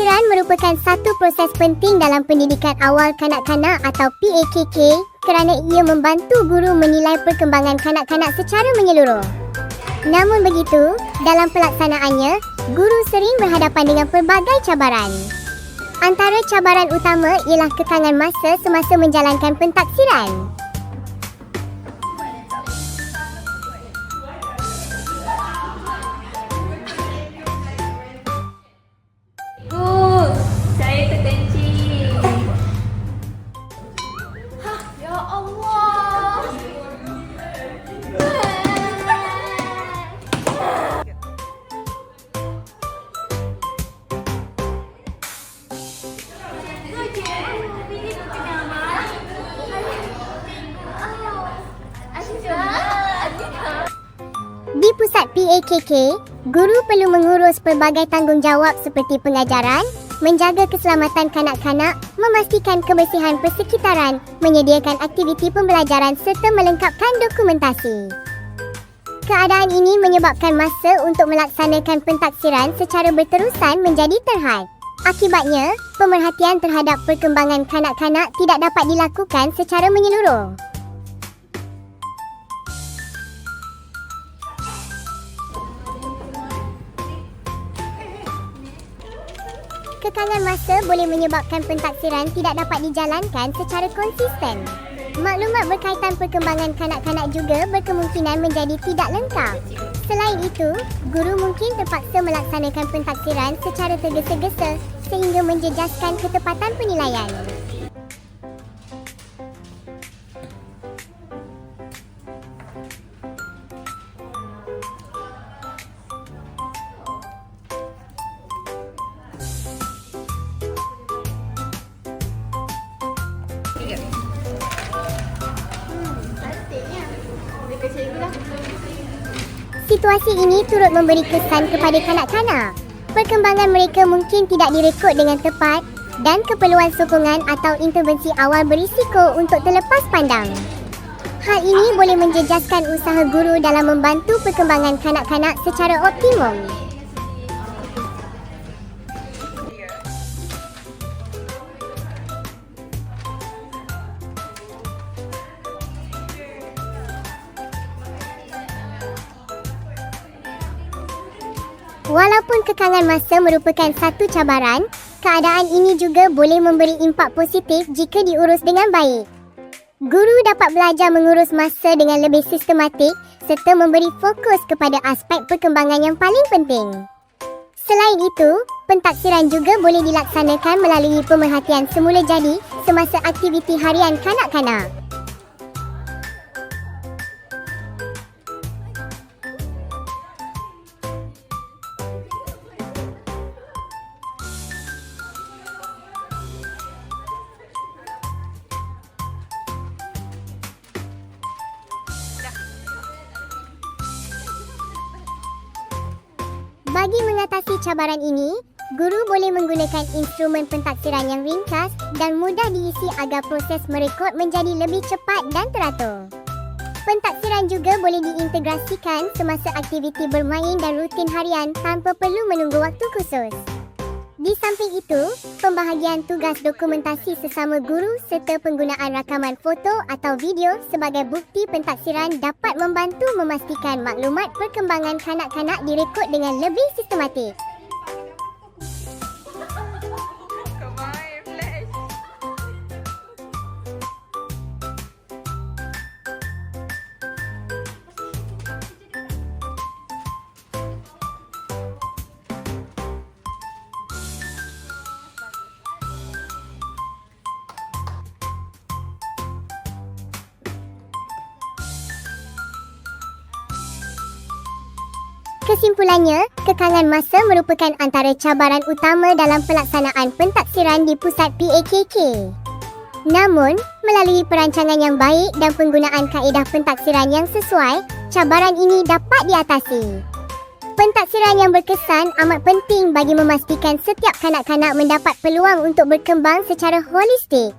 Pentaksiran merupakan satu proses penting dalam pendidikan awal kanak-kanak atau PAKK kerana ia membantu guru menilai perkembangan kanak-kanak secara menyeluruh. Namun begitu, dalam pelaksanaannya, guru sering berhadapan dengan pelbagai cabaran. Antara cabaran utama ialah kekangan masa semasa menjalankan pentaksiran. Di pusat PAKK, guru perlu mengurus pelbagai tanggungjawab seperti pengajaran, menjaga keselamatan kanak-kanak, memastikan kebersihan persekitaran, menyediakan aktiviti pembelajaran serta melengkapkan dokumentasi. Keadaan ini menyebabkan masa untuk melaksanakan pentaksiran secara berterusan menjadi terhad. Akibatnya, pemerhatian terhadap perkembangan kanak-kanak tidak dapat dilakukan secara menyeluruh. Kekangan masa boleh menyebabkan pentaksiran tidak dapat dijalankan secara konsisten. Maklumat berkaitan perkembangan kanak-kanak juga berkemungkinan menjadi tidak lengkap. Selain itu, guru mungkin terpaksa melaksanakan pentaksiran secara tergesa-gesa sehingga menjejaskan ketepatan penilaian. Situasi ini turut memberi kesan kepada kanak-kanak. Perkembangan mereka mungkin tidak direkod dengan tepat dan keperluan sokongan atau intervensi awal berisiko untuk terlepas pandang. Hal ini boleh menjejaskan usaha guru dalam membantu perkembangan kanak-kanak secara optimum. Walaupun kekangan masa merupakan satu cabaran, keadaan ini juga boleh memberi impak positif jika diurus dengan baik. Guru dapat belajar mengurus masa dengan lebih sistematik serta memberi fokus kepada aspek perkembangan yang paling penting. Selain itu, pentaksiran juga boleh dilaksanakan melalui pemerhatian semula jadi semasa aktiviti harian kanak-kanak. Bagi mengatasi cabaran ini, guru boleh menggunakan instrumen pentaksiran yang ringkas dan mudah diisi agar proses merekod menjadi lebih cepat dan teratur. Pentaksiran juga boleh diintegrasikan semasa aktiviti bermain dan rutin harian tanpa perlu menunggu waktu khusus. Di samping itu, pembahagian tugas dokumentasi sesama guru serta penggunaan rakaman foto atau video sebagai bukti pentaksiran dapat membantu memastikan maklumat perkembangan kanak-kanak direkod dengan lebih sistematik. Kesimpulannya, kekangan masa merupakan antara cabaran utama dalam pelaksanaan pentaksiran di pusat PAKK. Namun, melalui perancangan yang baik dan penggunaan kaedah pentaksiran yang sesuai, cabaran ini dapat diatasi. Pentaksiran yang berkesan amat penting bagi memastikan setiap kanak-kanak mendapat peluang untuk berkembang secara holistik.